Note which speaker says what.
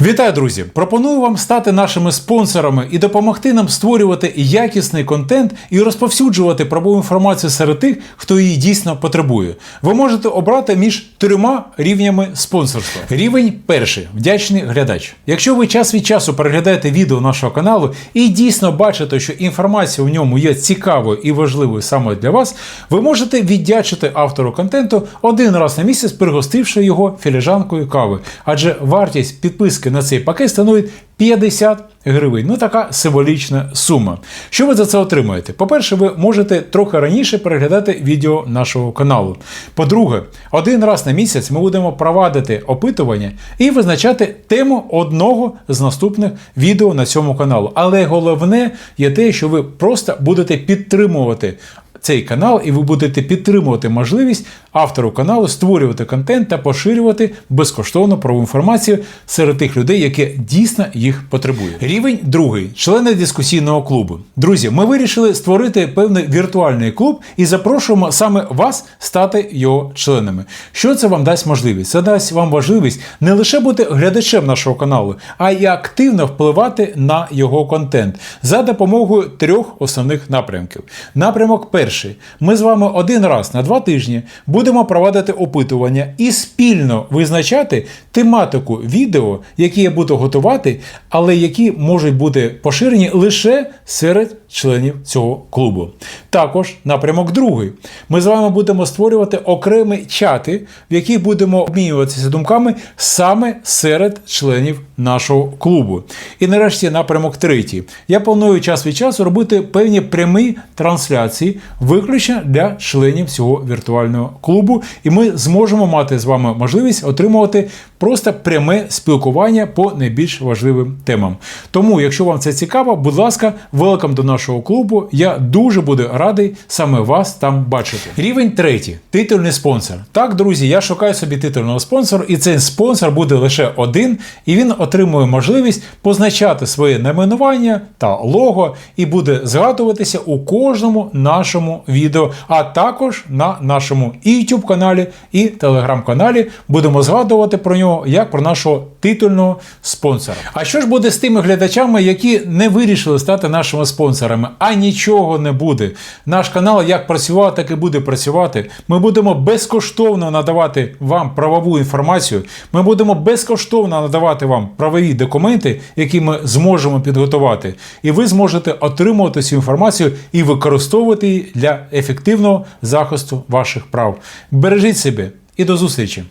Speaker 1: Вітаю, друзі! Пропоную вам стати нашими спонсорами і допомогти нам створювати якісний контент і розповсюджувати правову інформацію серед тих, хто її дійсно потребує. Ви можете обрати між трьома рівнями спонсорства. Рівень перший вдячний глядач. Якщо ви час від часу переглядаєте відео нашого каналу і дійсно бачите, що інформація в ньому є цікавою і важливою саме для вас, ви можете віддячити автору контенту один раз на місяць, пригостивши його філіжанкою кави. Адже вартість підписки на цей пакет становить 50 гривень. Ну така символічна сума. Що ви за це отримаєте? По-перше, ви можете трохи раніше переглядати відео нашого каналу. По-друге, один раз на місяць ми будемо провадити опитування і визначати тему одного з наступних відео на цьому каналу. Але головне є те, що ви просто будете підтримувати цей канал, і ви будете підтримувати можливість автору каналу створювати контент та поширювати безкоштовно правову інформацію серед тих людей, які дійсно їх потребують. Рівень другий члени дискусійного клубу. Друзі, ми вирішили створити певний віртуальний клуб і запрошуємо саме вас стати його членами. Що це вам дасть можливість? Це дасть вам можливість не лише бути глядачем нашого каналу, а й активно впливати на його контент за допомогою трьох основних напрямків. Напрямок перший. Ми з вами один раз на два тижні будемо проводити опитування і спільно визначати тематику відео, які я буду готувати, але які можуть бути поширені лише серед членів цього клубу. Також напрямок другий. Ми з вами будемо створювати окремі чати, в яких будемо обмінюватися думками саме серед членів нашого клубу. І нарешті напрямок третій. Я планую час від часу робити певні прямі трансляції виключно для членів цього віртуального клубу, і ми зможемо мати з вами можливість отримувати просто пряме спілкування по найбільш важливим темам. Тому, якщо вам це цікаво, будь ласка, велкам до нашого клубу. Я дуже буду радий саме вас там бачити. Рівень третій титульний спонсор. Так, друзі, я шукаю собі титульного спонсора, і цей спонсор буде лише один, і він отримує можливість позначати своє найменування та лого, і буде згадуватися у кожному нашому відео, а також на нашому YouTube каналі, і телеграм-каналі будемо згадувати про нього як про нашого титульного спонсора. А що ж буде з тими глядачами, які не вирішили стати нашими спонсорами? А нічого не буде. Наш канал як працював, так і буде працювати. Ми будемо безкоштовно надавати вам правову інформацію. Ми будемо безкоштовно надавати вам правові документи, які ми зможемо підготувати. І ви зможете отримувати цю інформацію і використовувати її для ефективного захисту ваших прав. Бережіть себе і до зустрічі!